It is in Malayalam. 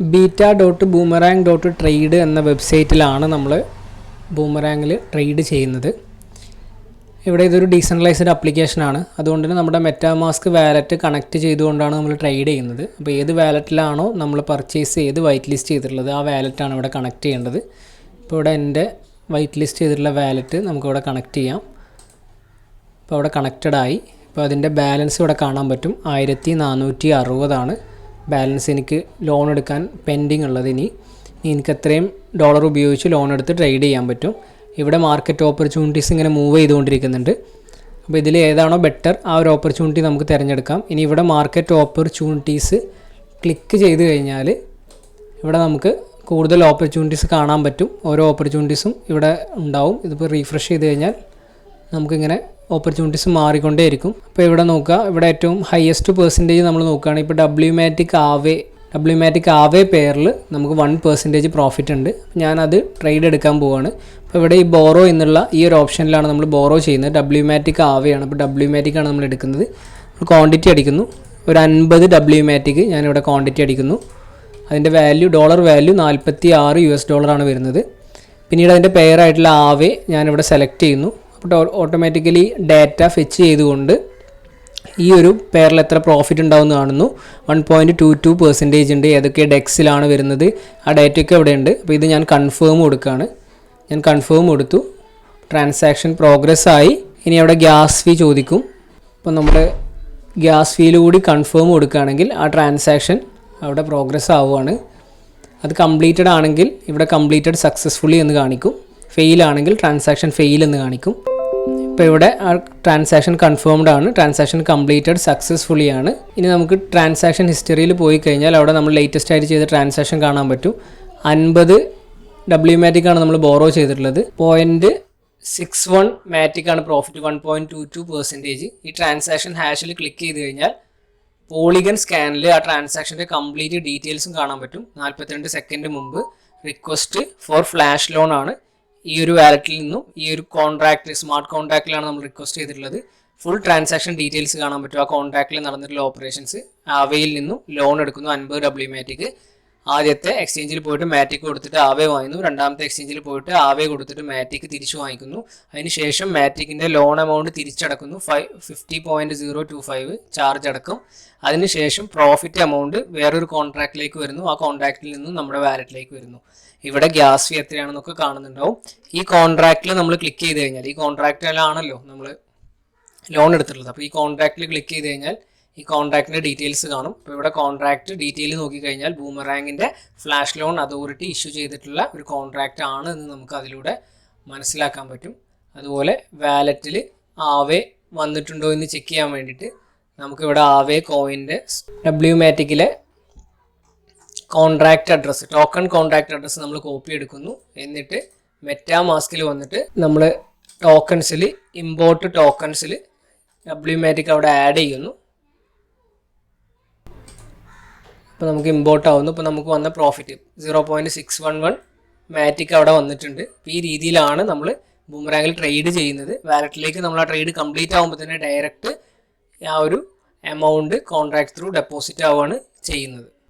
Beta dot boomerang dot trade എന്ന വെബ്സൈറ്റിലാണ് നമ്മൾ ബൂമറാങ്ങിൽ ട്രേഡ് ചെയ്യുന്നത്. ഇവിടെ ഇതൊരു ഡീസെൻട്രലൈസ്ഡ് ആപ്ലിക്കേഷനാണ് അതുകൊണ്ട് തന്നെ നമ്മുടെ മെറ്റാമാസ്ക് വാലറ്റ് കണക്ട് ചെയ്തുകൊണ്ടാണ് നമ്മൾ ട്രേഡ് ചെയ്യുന്നത്. അപ്പോൾ ഏത് വാലറ്റിലാണോ നമ്മൾ പർച്ചേസ് ചെയ്ത് വൈറ്റ് ലിസ്റ്റ് ചെയ്തിട്ടുള്ളത് ആ വാലറ്റാണ് ഇവിടെ കണക്ട് ചെയ്യേണ്ടത്. ഇപ്പോൾ ഇവിടെ എന്റെ വൈറ്റ് ലിസ്റ്റ് ചെയ്തിട്ടുള്ള വാലറ്റ് നമുക്കിവിടെ കണക്ട് ചെയ്യാം. ഇപ്പോൾ അവിടെ കണക്റ്റഡ് ആയി. ഇപ്പോൾ അതിന്റെ ബാലൻസ് ഇവിടെ കാണാൻ പറ്റും. ആയിരത്തി നാനൂറ്റി അറുപതാണ്. ബാലൻസ് എനിക്ക് ലോൺ എടുക്കാൻ പെൻഡിങ് ഉള്ളത് ഇനി. എനിക്ക് എത്രയും ഡോളർ ഉപയോഗിച്ച് ലോൺ എടുത്ത് ട്രേഡ് ചെയ്യാൻ പറ്റും. ഇവിടെ മാർക്കറ്റ് ഓപ്പർച്യൂണിറ്റീസ് ഇങ്ങനെ മൂവ് ചെയ്തുകൊണ്ടിരിക്കുന്നുണ്ട്. അപ്പോൾ ഇതിൽ ഏതാണോ ബെറ്റർ ആ ഒരു ഓപ്പർച്യൂണിറ്റി നമുക്ക് തിരഞ്ഞെടുക്കാം. ഇനി ഇവിടെ മാർക്കറ്റ് ഓപ്പർച്യൂണിറ്റീസ് ക്ലിക്ക് ചെയ്ത് കഴിഞ്ഞാൽ ഇവിടെ നമുക്ക് കൂടുതൽ ഓപ്പർച്യൂണിറ്റീസ് കാണാൻ പറ്റും. ഓരോ ഓപ്പർച്യൂണിറ്റീസും ഇവിടെ ഉണ്ടാവും. ഇതിപ്പോൾ റീഫ്രഷ് ചെയ്ത് കഴിഞ്ഞാൽ നമുക്കിങ്ങനെ ഓപ്പർച്യൂണിറ്റീസ് മാറിക്കൊണ്ടേയിരിക്കും. അപ്പോൾ ഇവിടെ നോക്കുക ഇവിടെ ഏറ്റവും ഹയസ്റ്റ് പെർസെന്റേജ് നമ്മൾ നോക്കുകയാണെങ്കിൽ ഇപ്പോൾ ഡബ്ല്യൂമാറ്റിക് ആവേ ഡബ്ല്യൂമാറ്റിക് ആവേ പെയറിൽ നമുക്ക് വൺ പെർസെന്റേജ് പ്രോഫിറ്റ് ഉണ്ട്. ഞാനത് ട്രേഡ് എടുക്കാൻ പോവുകയാണ് അപ്പോൾ ഇവിടെ ഈ ബോറോ എന്നുള്ള ഈ ഒരു ഓപ്ഷനിലാണ് നമ്മൾ ബോറോ ചെയ്യുന്നത്. ഡബ്ല്യൂമാറ്റിക് ആവയാണ് അപ്പോൾ ഡബ്ല്യൂമാറ്റിക് ആണ് നമ്മൾ എടുക്കുന്നത്. ക്വാണ്ടിറ്റി അടിക്കുന്നു. ഒരു അൻപത് ഡബ്ല്യു മാറ്റിക് ഞാനിവിടെ ക്വാണ്ടിറ്റി അടിക്കുന്നു. അതിന്റെ വാല്യൂ ഡോളർ വാല്യൂ നാൽപ്പത്തി ആറ് യു എസ് ഡോളറാണ് വരുന്നത്. പിന്നീട് അതിന്റെ പെയറായിട്ടുള്ള ആവേ ഞാനിവിടെ സെലക്ട് ചെയ്യുന്നു. അപ്പോൾ ഓട്ടോമാറ്റിക്കലി ഡാറ്റ ഫെച്ച് ചെയ്തുകൊണ്ട് ഈ ഒരു പേരിൽ എത്ര പ്രോഫിറ്റ് ഉണ്ടാവുമെന്ന് കാണുന്നു. One point two two percentage ഉണ്ട്. ഏതൊക്കെ ഡെക്സിലാണ് വരുന്നത്? ആ ഡേറ്റയൊക്കെ ഇവിടെ ഉണ്ട് അപ്പോൾ ഇത് ഞാൻ കൺഫേം കൊടുക്കുകയാണ്. ഞാൻ കൺഫേം കൊടുത്തു. ട്രാൻസാക്ഷൻ പ്രോഗ്രസ് ആയി. ഇനി അവിടെ ഗ്യാസ് ഫീ ചോദിക്കും. അപ്പോൾ നമ്മൾ ഗ്യാസ് ഫീയിൽ കൂടി കൺഫേം കൊടുക്കുകയാണെങ്കിൽ ആ ട്രാൻസാക്ഷൻ അവിടെ പ്രോഗ്രസ് ആവുകയാണ്. അത് കംപ്ലീറ്റഡ് ആണെങ്കിൽ ഇവിടെ കംപ്ലീറ്റഡ് സക്സസ്ഫുള്ളി എന്ന് കാണിക്കും. ഫെയിൽ ആണെങ്കിൽ ട്രാൻസാക്ഷൻ ഫെയിൽ എന്ന് കാണിക്കും. ഇപ്പോൾ ഇവിടെ ആ ട്രാൻസാക്ഷൻ കൺഫേംഡ് ആണ്. ട്രാൻസാക്ഷൻ കംപ്ലീറ്റഡ് സക്സസ്ഫുള്ളി ആണ്. ഇനി നമുക്ക് ട്രാൻസാക്ഷൻ ഹിസ്റ്ററിയിൽ പോയി കഴിഞ്ഞാൽ അവിടെ നമ്മൾ ലേറ്റസ്റ്റ് ആയിട്ട് ചെയ്ത ട്രാൻസാക്ഷൻ കാണാൻ പറ്റും. അൻപത് ഡബ്ല്യു മാറ്റിക് ആണ് നമ്മൾ ബോറോ ചെയ്തിട്ടുള്ളത്. പോയിന്റ് സിക്സ് വൺ മാറ്റിക് ആണ് profit one point two two percentage ഈ ട്രാൻസാക്ഷൻ ഹാഷിൽ ക്ലിക്ക് ചെയ്ത് കഴിഞ്ഞാൽ പോളിഗൺ സ്കാനിൽ ആ ട്രാൻസാക്ഷന്റെ കംപ്ലീറ്റ് ഡീറ്റെയിൽസും കാണാൻ പറ്റും. നാൽപ്പത്തിരണ്ട് സെക്കൻഡ് മുമ്പ് റിക്വസ്റ്റ് ഫോർ ഫ്ലാഷ് ലോൺ ആണ്. ഈ ഒരു വാലറ്റിൽ നിന്നും ഈ ഒരു കോൺട്രാക്ട് സ്മാർട്ട് കോൺട്രാക്റ്റിലാണ് നമ്മൾ റിക്വസ്റ്റ് ചെയ്തിട്ടുള്ളത്. ഫുൾ ട്രാൻസാക്ഷൻ ഡീറ്റെയിൽസ് കാണാൻ പറ്റും. ആ കോൺട്രാക്റ്റിൽ നടന്നിട്ടുള്ള ഓപ്പറേഷൻസ് അവയിൽ നിന്നും ലോൺ എടുക്കുന്നു അൻപത് ഡബ്ല്യു മാറ്റിക്ക് ആദ്യത്തെ എക്സ്ചേഞ്ചിൽ പോയിട്ട് മാറ്റിക് കൊടുത്തിട്ട് ആവേ വാങ്ങുന്നു. രണ്ടാമത്തെ എക്സ്ചേഞ്ചിൽ പോയിട്ട് ആവേ കൊടുത്തിട്ട് മാറ്റിക് തിരിച്ചു വാങ്ങിക്കുന്നു. അതിനുശേഷം മാറ്റിക്കിന്റെ loan amount തിരിച്ചടക്കുന്നു. Five fifty point zero two five charge അടക്കും. അതിനുശേഷം പ്രോഫിറ്റ് എമൗണ്ട് വേറൊരു കോൺട്രാക്റ്റിലേക്ക് വരുന്നു. ആ കോൺട്രാക്റ്റിൽ നിന്നും നമ്മുടെ വാലറ്റിലേക്ക് വരുന്നു. ഇവിടെ ഗ്യാസ് ഫീ എത്രയാണെന്നൊക്കെ കാണുന്നുണ്ടാവും. ഈ കോൺട്രാക്റ്റിൽ നമ്മൾ ക്ലിക്ക് ചെയ്ത് കഴിഞ്ഞാൽ ഈ കോൺട്രാക്റ്റിലാണല്ലോ നമ്മൾ ലോൺ എടുത്തിട്ടുള്ളത്. അപ്പോൾ ഈ കോൺട്രാക്റ്റിൽ ക്ലിക്ക് ചെയ്ത് കഴിഞ്ഞാൽ ഈ കോൺട്രാക്റ്റിന്റെ ഡീറ്റെയിൽസ് കാണും. അപ്പോൾ ഇവിടെ കോൺട്രാക്റ്റ് ഡീറ്റെയിൽ നോക്കിക്കഴിഞ്ഞാൽ ബൂമറാങ്ങിന്റെ ഫ്ലാഷ് ലോൺ അതോറിറ്റി ഇഷ്യൂ ചെയ്തിട്ടുള്ള ഒരു കോൺട്രാക്റ്റ് ആണ് എന്ന് നമുക്ക് അതിലൂടെ മനസ്സിലാക്കാൻ പറ്റും. അതുപോലെ വാലറ്റിൽ ആവേ വന്നിട്ടുണ്ടോ എന്ന് ചെക്ക് ചെയ്യാൻ വേണ്ടിയിട്ട് നമുക്കിവിടെ ആവേ കോയിന്റെ W മാറ്റിക്കിലെ contract address token contract address നമ്മൾ കോപ്പി എടുക്കുന്നു. എന്നിട്ട് മെറ്റാ മാസ്കിൽ വന്നിട്ട് നമ്മൾ ടോക്കൺസിൽ ഇമ്പോർട്ട് ടോക്കൺസിൽ ഡബ്ല്യു മാറ്റിക് അവിടെ ആഡ് ചെയ്യുന്നു. അപ്പോൾ നമുക്ക് ഇമ്പോർട്ട് ആവുന്നു. ഇപ്പോൾ നമുക്ക് വന്ന profit zero point six one one Matic അവിടെ വന്നിട്ടുണ്ട്. അപ്പോൾ ഈ രീതിയിലാണ് നമ്മൾ ബൂമറാങ്ങിൽ ട്രേഡ് ചെയ്യുന്നത്. വാലറ്റിലേക്ക് നമ്മൾ ആ ട്രേഡ് കംപ്ലീറ്റ് ആകുമ്പോൾ തന്നെ ഡയറക്റ്റ് ആ ഒരു എമൗണ്ട് കോൺട്രാക്ട് ത്രൂ ഡെപ്പോസിറ്റ് ആവുകയാണ് ചെയ്യുന്നത്.